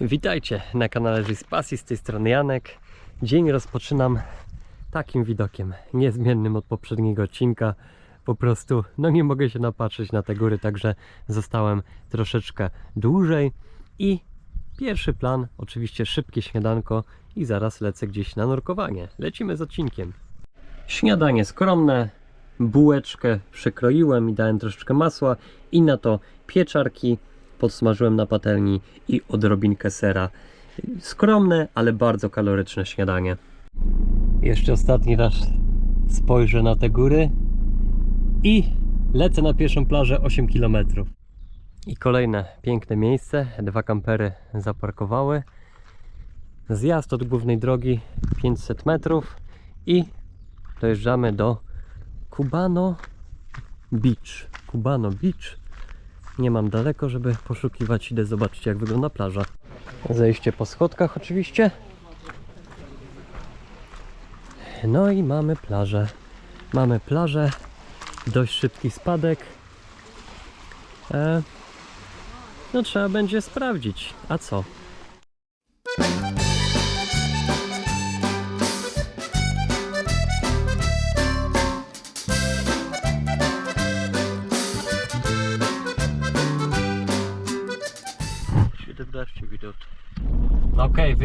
Witajcie na kanale Żyj z Pasji, z tej strony Janek. Dzień rozpoczynam takim widokiem, niezmiennym od poprzedniego odcinka. Po prostu, no nie mogę się napatrzeć na te góry, także zostałem troszeczkę dłużej. I pierwszy plan, oczywiście szybkie śniadanko i zaraz lecę gdzieś na nurkowanie. Lecimy z odcinkiem. Śniadanie skromne, bułeczkę przekroiłem i dałem troszeczkę masła i na to pieczarki podsmażyłem na patelni i odrobinkę sera. Skromne, ale bardzo kaloryczne śniadanie. Jeszcze ostatni raz spojrzę na te góry i lecę na pierwszą plażę 8 km. I kolejne piękne miejsce. Dwa kampery zaparkowały. Zjazd od głównej drogi 500 metrów i dojeżdżamy do Cubano Beach. Cubano Beach. Nie mam daleko, żeby poszukiwać. Idę zobaczyć, jak wygląda plaża. Zejście po schodkach, oczywiście. No i mamy plażę. Mamy plażę. Dość szybki spadek. E, no trzeba będzie sprawdzić. A co?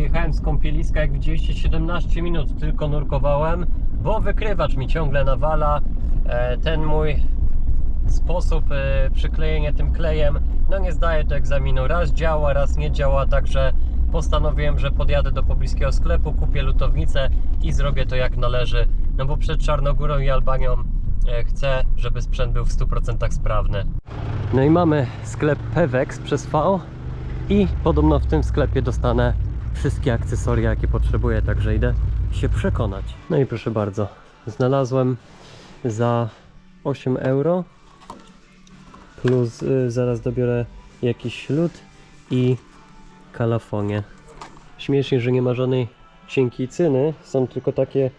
Wyjechałem z kąpieliska, jak widzieliście 17 minut tylko nurkowałem, bo wykrywacz mi ciągle nawala. E, ten mój sposób e, przyklejenia tym klejem, no nie zdaje do egzaminu. Raz działa, raz nie działa, także postanowiłem, że podjadę do pobliskiego sklepu, kupię lutownicę i zrobię to jak należy. No bo przed Czarnogórą i Albanią e, chcę, żeby sprzęt był w 100% sprawny. No i mamy sklep Pewex przez V i podobno w tym sklepie dostanę wszystkie akcesoria jakie potrzebuję, także idę się przekonać. No i proszę bardzo, znalazłem za 8 euro plus y, zaraz dobiorę jakiś lód i kalafonię. Śmiesznie, że nie ma żadnej cienkiej cyny, są tylko takie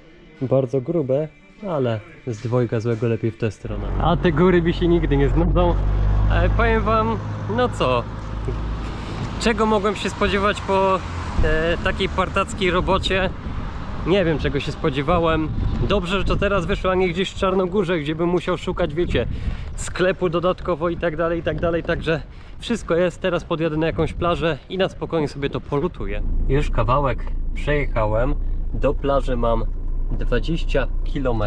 bardzo grube, ale z dwojga złego lepiej w tę stronę. A te góry mi się nigdy nie znudzą. Ale powiem wam, no co, czego mogłem się spodziewać po e, takiej partackiej robocie? Nie wiem czego się spodziewałem. Dobrze, że to teraz wyszło, a nie gdzieś w Czarnogórze, gdzie bym musiał szukać, wiecie, sklepu dodatkowo i tak dalej, i tak dalej. Także wszystko jest. Teraz podjadę na jakąś plażę i na spokojnie sobie to polutuję. Już kawałek przejechałem. Do plaży mam 20 km,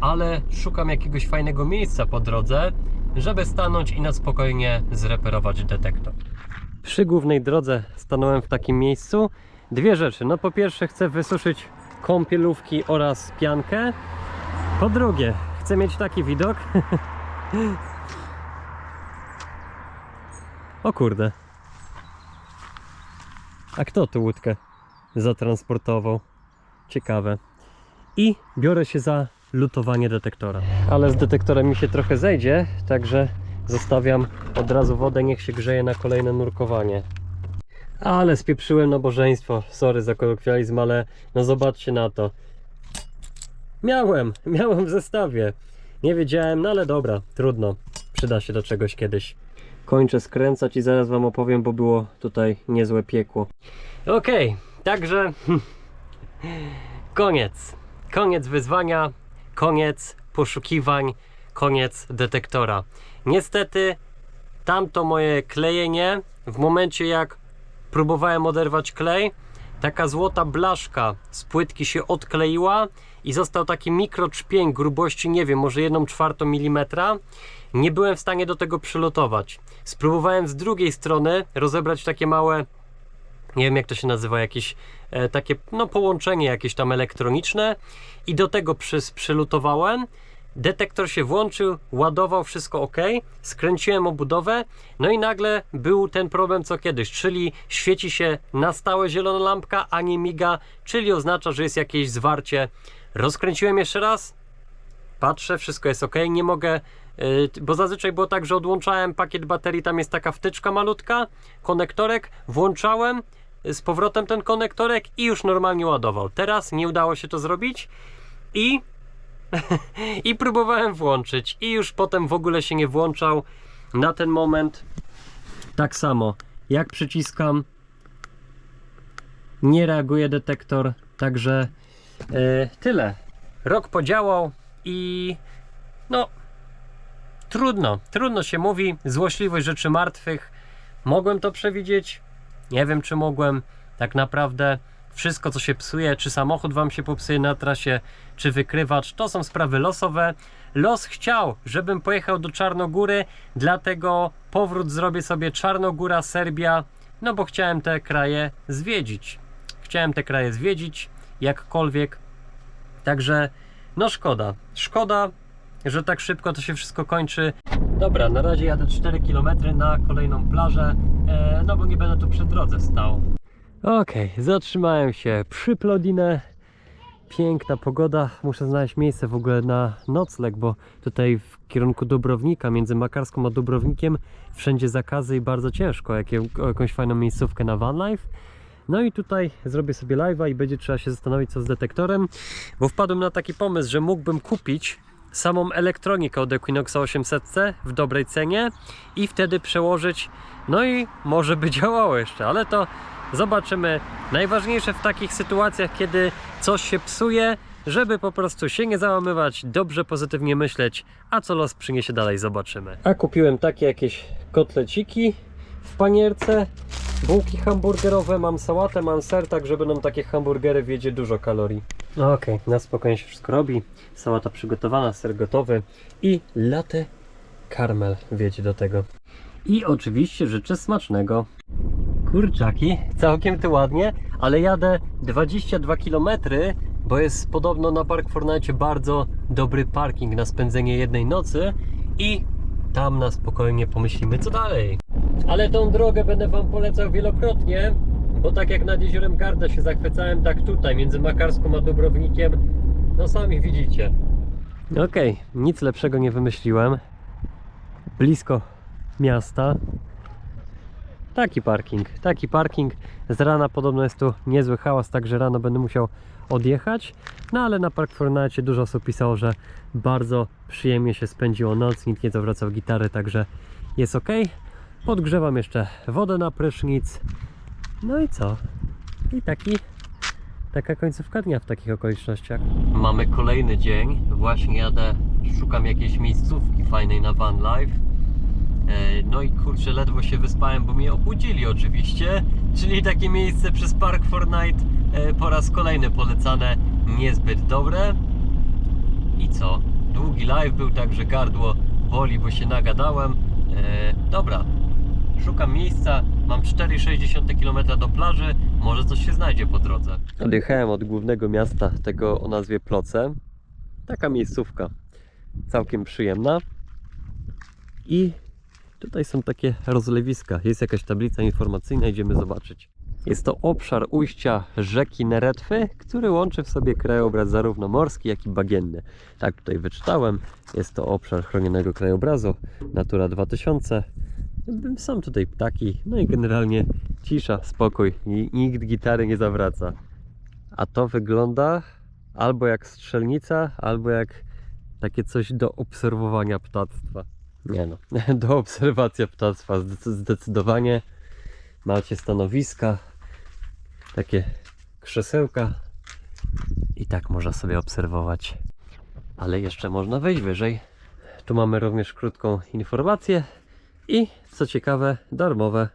ale szukam jakiegoś fajnego miejsca po drodze, żeby stanąć i na spokojnie zreperować detektor. Przy głównej drodze stanąłem w takim miejscu. Dwie rzeczy. No po pierwsze chcę wysuszyć kąpielówki oraz piankę. Po drugie chcę mieć taki widok. o kurde. A kto tu łódkę zatransportował? Ciekawe. I biorę się za lutowanie detektora. Ale z detektorem mi się trochę zejdzie, także zostawiam od razu wodę, niech się grzeje na kolejne nurkowanie. Ale spieprzyłem nabożeństwo. Sorry za kolokwializm, ale no zobaczcie na to. Miałem, miałem w zestawie. Nie wiedziałem, no ale dobra, trudno. Przyda się do czegoś kiedyś. Kończę skręcać i zaraz wam opowiem, bo było tutaj niezłe piekło. Okej, także koniec. Koniec wyzwania, koniec poszukiwań, koniec detektora. Niestety tamto moje klejenie w momencie jak próbowałem oderwać klej, taka złota blaszka z płytki się odkleiła i został taki mikroczpień grubości, nie wiem, może 1 czwartą milimetra. Nie byłem w stanie do tego przylutować. Spróbowałem z drugiej strony rozebrać takie małe nie wiem jak to się nazywa, jakieś e, takie no połączenie jakieś tam elektroniczne i do tego przys, przylutowałem. Detektor się włączył, ładował, wszystko ok, skręciłem obudowę, no i nagle był ten problem co kiedyś, czyli świeci się na stałe zielona lampka, a nie miga, czyli oznacza, że jest jakieś zwarcie. Rozkręciłem jeszcze raz, patrzę, wszystko jest ok, nie mogę, yy, bo zazwyczaj było tak, że odłączałem pakiet baterii, tam jest taka wtyczka malutka, konektorek, włączałem y, z powrotem ten konektorek i już normalnie ładował. Teraz nie udało się to zrobić i i próbowałem włączyć i już potem w ogóle się nie włączał na ten moment tak samo jak przyciskam nie reaguje detektor, także e, tyle. Rok podziałał i no trudno, trudno się mówi, złośliwość rzeczy martwych. Mogłem to przewidzieć? Nie wiem, czy mogłem. Tak naprawdę wszystko, co się psuje, czy samochód wam się popsuje na trasie, czy wykrywacz, to są sprawy losowe. Los chciał, żebym pojechał do Czarnogóry, dlatego powrót zrobię sobie Czarnogóra, Serbia, no bo chciałem te kraje zwiedzić. Chciałem te kraje zwiedzić, jakkolwiek. Także, no szkoda. Szkoda, że tak szybko to się wszystko kończy. Dobra, na razie jadę 4 km na kolejną plażę, e, no bo nie będę tu przy drodze stał. Okej, zatrzymałem się przy Plodinę. Piękna pogoda. Muszę znaleźć miejsce w ogóle na nocleg, bo tutaj w kierunku Dubrownika, między Makarską a Dubrownikiem, wszędzie zakazy i bardzo ciężko jakie, jakąś fajną miejscówkę na van life. No i tutaj zrobię sobie live'a i będzie trzeba się zastanowić co z detektorem, bo wpadłem na taki pomysł, że mógłbym kupić samą elektronikę od Equinoxa 800C w dobrej cenie i wtedy przełożyć, no i może by działało jeszcze, ale to zobaczymy. Najważniejsze w takich sytuacjach, kiedy coś się psuje, żeby po prostu się nie załamywać, dobrze, pozytywnie myśleć, a co los przyniesie dalej, zobaczymy. A kupiłem takie jakieś kotleciki w panierce, bułki hamburgerowe, mam sałatę, mam ser, tak żeby nam takie hamburgery wiedzie dużo kalorii. No Okej, na spokojnie się wszystko robi. Sałata przygotowana, ser gotowy i latte karmel wiedzie do tego. I oczywiście życzę smacznego. Kurczaki, całkiem to ładnie, ale jadę 22 km, bo jest podobno na Park Fortnite bardzo dobry parking na spędzenie jednej nocy i tam na spokojnie pomyślimy co dalej. Ale tą drogę będę Wam polecał wielokrotnie, bo tak jak nad jeziorem Garda się zachwycałem, tak tutaj między Makarską a Dubrownikiem, no sami widzicie. Okej, nic lepszego nie wymyśliłem. Blisko miasta, Taki parking, taki parking. Z rana podobno jest tu niezły hałas, także rano będę musiał odjechać. No ale na Park Fortnite dużo osób pisało, że bardzo przyjemnie się spędziło noc, nikt nie zawracał gitary, także jest ok. Podgrzewam jeszcze wodę na prysznic. No i co? I taki, taka końcówka dnia w takich okolicznościach. Mamy kolejny dzień. Właśnie jadę, szukam jakiejś miejscówki fajnej na van life. E, No i kurczę, ledwo się wyspałem, bo mnie obudzili oczywiście. Czyli takie miejsce przez Park Fortnite e, po raz kolejny polecane, niezbyt dobre. I co? Długi live był, także gardło boli, bo się nagadałem. E, dobra, szukam miejsca. Mam 4,6 km do plaży. Może coś się znajdzie po drodze. Odjechałem od głównego miasta, tego o nazwie Ploce. Taka miejscówka. Całkiem przyjemna. I Tutaj są takie rozlewiska. Jest jakaś tablica informacyjna, idziemy zobaczyć. Jest to obszar ujścia rzeki Neretwy, który łączy w sobie krajobraz zarówno morski, jak i bagienny. Tak tutaj wyczytałem. Jest to obszar chronionego krajobrazu Natura 2000. Są tutaj ptaki, no i generalnie cisza, spokój. Nikt gitary nie zawraca. A to wygląda albo jak strzelnica, albo jak takie coś do obserwowania ptactwa. Nie no, do obserwacji ptactwa zdecy- zdecydowanie. Macie stanowiska, takie krzesełka i tak można sobie obserwować. Ale jeszcze można wejść wyżej. Tu mamy również krótką informację i co ciekawe, darmowe,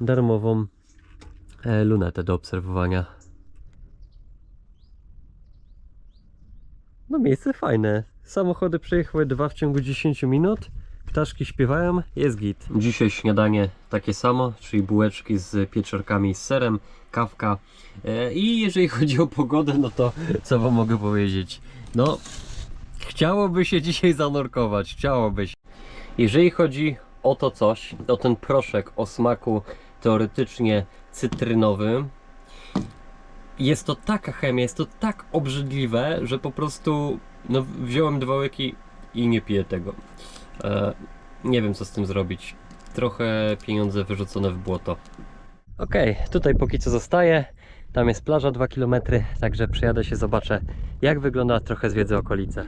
darmową e, lunetę do obserwowania. No miejsce fajne. Samochody przejechały dwa w ciągu 10 minut. Ptaszki śpiewają, jest git. Dzisiaj śniadanie takie samo, czyli bułeczki z pieczarkami z serem, kawka. E, I jeżeli chodzi o pogodę, no to co wam mogę powiedzieć? No, chciałoby się dzisiaj zanurkować, chciałoby się. Jeżeli chodzi o to coś, o ten proszek o smaku teoretycznie cytrynowym, jest to taka chemia, jest to tak obrzydliwe, że po prostu no, wziąłem dwa łyki i nie piję tego. E, nie wiem co z tym zrobić. Trochę pieniądze wyrzucone w błoto. Okej, tutaj póki co zostaję. Tam jest plaża 2 km, także przyjadę się, zobaczę jak wygląda, trochę zwiedzę okolice.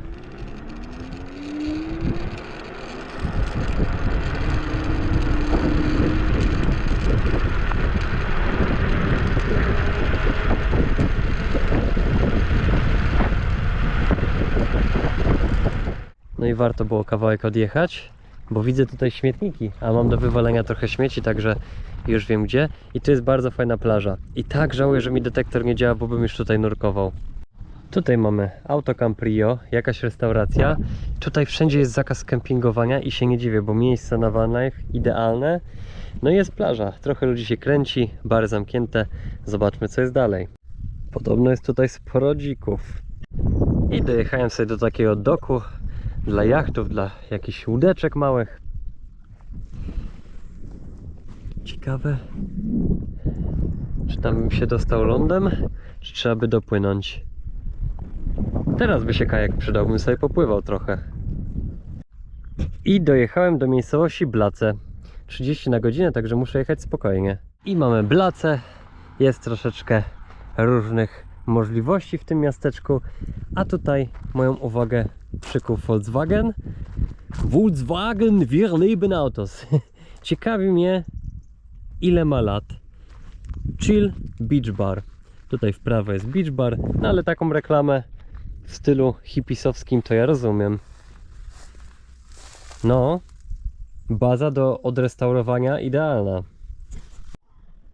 No i warto było kawałek odjechać, bo widzę tutaj śmietniki, a mam do wywalenia trochę śmieci, także już wiem gdzie. I tu jest bardzo fajna plaża. I tak żałuję, że mi detektor nie działa, bo bym już tutaj nurkował. Tutaj mamy Autocamp Rio, jakaś restauracja. Tutaj wszędzie jest zakaz kempingowania i się nie dziwię, bo miejsce na van life idealne. No i jest plaża, trochę ludzi się kręci, bary zamknięte. Zobaczmy co jest dalej. Podobno jest tutaj sporo dzików. I dojechałem sobie do takiego doku dla jachtów, dla jakichś łódeczek małych. Ciekawe, czy tam się dostał lądem, czy trzeba by dopłynąć. Teraz by się kajak przydał, bym sobie popływał trochę. I dojechałem do miejscowości Blace. 30 na godzinę, także muszę jechać spokojnie. I mamy Blace. Jest troszeczkę różnych możliwości w tym miasteczku. A tutaj moją uwagę przykuł Volkswagen. Volkswagen, wir lieben Autos. Ciekawi mnie, ile ma lat. Chill Beach Bar. Tutaj w prawo jest Beach Bar, no ale taką reklamę w stylu hipisowskim to ja rozumiem. No, baza do odrestaurowania idealna.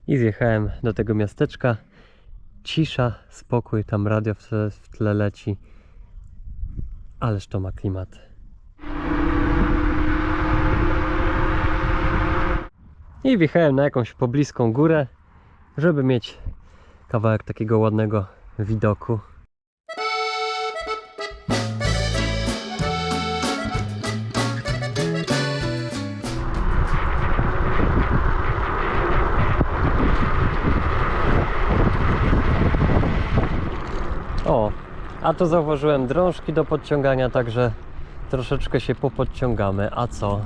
I zjechałem do tego miasteczka. Cisza, spokój, tam radio w tle leci. Ależ to ma klimat. I wjechałem na jakąś pobliską górę, żeby mieć kawałek takiego ładnego widoku. A tu zauważyłem drążki do podciągania, także troszeczkę się popodciągamy. A co?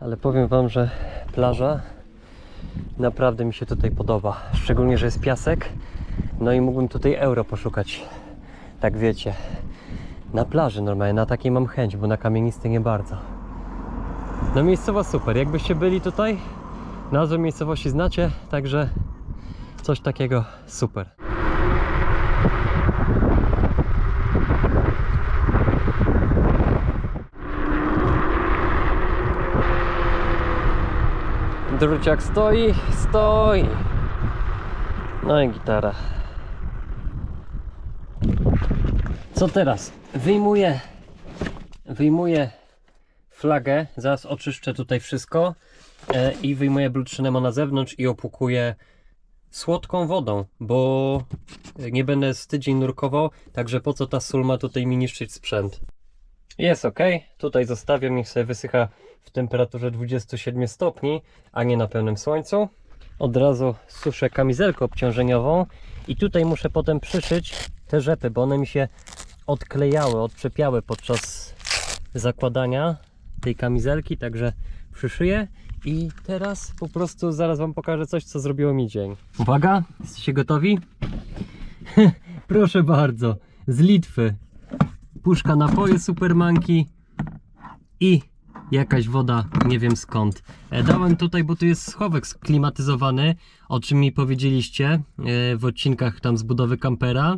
Ale powiem Wam, że plaża naprawdę mi się tutaj podoba. Szczególnie, że jest piasek. No i mógłbym tutaj euro poszukać. Tak wiecie. Na plaży normalnie, na takiej mam chęć, bo na kamienistej nie bardzo. No miejscowa super. Jakbyście byli tutaj, nazwę miejscowości znacie, także coś takiego super. Druciak stoi, stoi. No i gitara. Co teraz? Wyjmuję, wyjmuję flagę, zaraz oczyszczę tutaj wszystko e, i wyjmuję blutrzynemo na zewnątrz i opłukuję słodką wodą, bo nie będę z tydzień nurkował, także po co ta sól ma tutaj mi niszczyć sprzęt. Jest ok, tutaj zostawiam, niech sobie wysycha w temperaturze 27 stopni, a nie na pełnym słońcu. Od razu suszę kamizelkę obciążeniową i tutaj muszę potem przyszyć te rzepy, bo one mi się odklejały, odczepiały podczas zakładania tej kamizelki, także przyszyję i teraz po prostu zaraz Wam pokażę coś, co zrobiło mi dzień. Uwaga, jesteście gotowi? Proszę bardzo, z Litwy puszka napoje Supermanki i jakaś woda, nie wiem skąd. E, Dałem tutaj, bo tu jest schowek sklimatyzowany, o czym mi powiedzieliście e, w odcinkach tam z budowy kampera.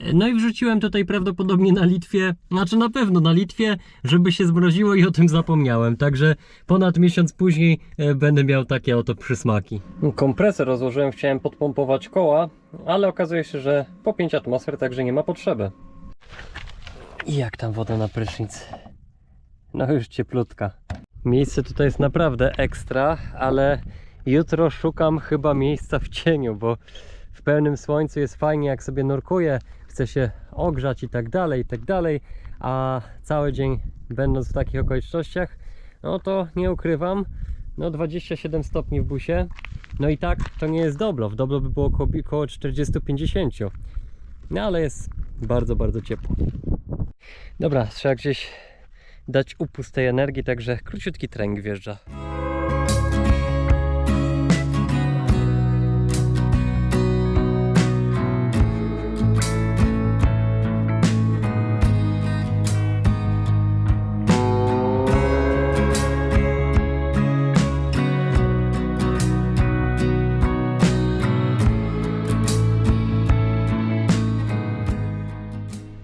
E, No i wrzuciłem tutaj prawdopodobnie na Litwie, znaczy na pewno na Litwie, żeby się zmroziło i o tym zapomniałem. Także ponad miesiąc później będę miał takie oto przysmaki. Kompresor rozłożyłem, chciałem podpompować koła, ale okazuje się, że po 5 atmosfer, także nie ma potrzeby. I jak tam woda na prysznic? No już cieplutka. Miejsce tutaj jest naprawdę ekstra, ale jutro szukam chyba miejsca w cieniu, bo w pełnym słońcu jest fajnie jak sobie nurkuję, chce się ogrzać i tak dalej, i tak dalej, a cały dzień będąc w takich okolicznościach no to nie ukrywam, no 27 stopni w busie. No i tak to nie jest Doblo. W Doblo by było około, około 40-50. No ale jest bardzo, bardzo ciepło. Dobra, trzeba gdzieś dać upust tej energii, także króciutki trening wjeżdża.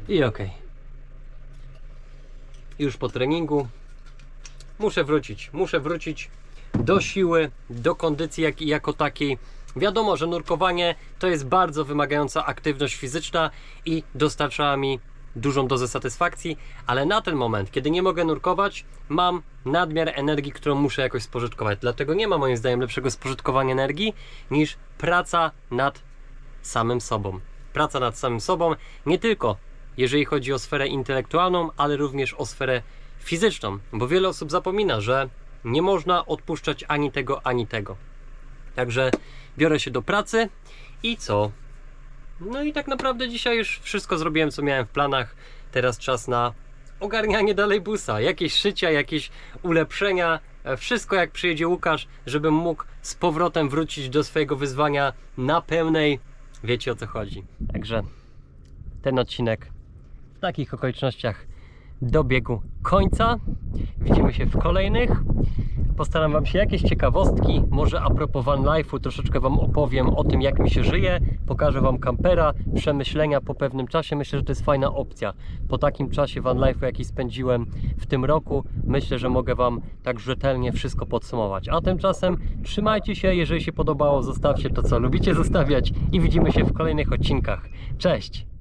I okej. Już po treningu muszę wrócić. Muszę wrócić do siły, do kondycji jak, jako takiej. Wiadomo, że nurkowanie to jest bardzo wymagająca aktywność fizyczna i dostarcza mi dużą dozę satysfakcji, ale na ten moment, kiedy nie mogę nurkować, mam nadmiar energii, którą muszę jakoś spożytkować. Dlatego nie ma moim zdaniem lepszego spożytkowania energii niż praca nad samym sobą. Praca nad samym sobą nie tylko jeżeli chodzi o sferę intelektualną, ale również o sferę fizyczną, bo wiele osób zapomina, że nie można odpuszczać ani tego, ani tego. Także biorę się do pracy i co? No i tak naprawdę dzisiaj już wszystko zrobiłem, co miałem w planach. Teraz czas na ogarnianie dalej busa, jakieś szycia, jakieś ulepszenia, wszystko jak przyjedzie Łukasz, żebym mógł z powrotem wrócić do swojego wyzwania na pełnej. Wiecie o co chodzi. Także ten odcinek w takich okolicznościach dobiegł końca. Widzimy się w kolejnych. Postaram Wam się jakieś ciekawostki, może a propos van life'u, troszeczkę Wam opowiem o tym, jak mi się żyje. Pokażę Wam kampera, przemyślenia po pewnym czasie. Myślę, że to jest fajna opcja. Po takim czasie van life'u, jaki spędziłem w tym roku, myślę, że mogę Wam tak rzetelnie wszystko podsumować. A tymczasem trzymajcie się, jeżeli się podobało, zostawcie to, co lubicie zostawiać i widzimy się w kolejnych odcinkach. Cześć!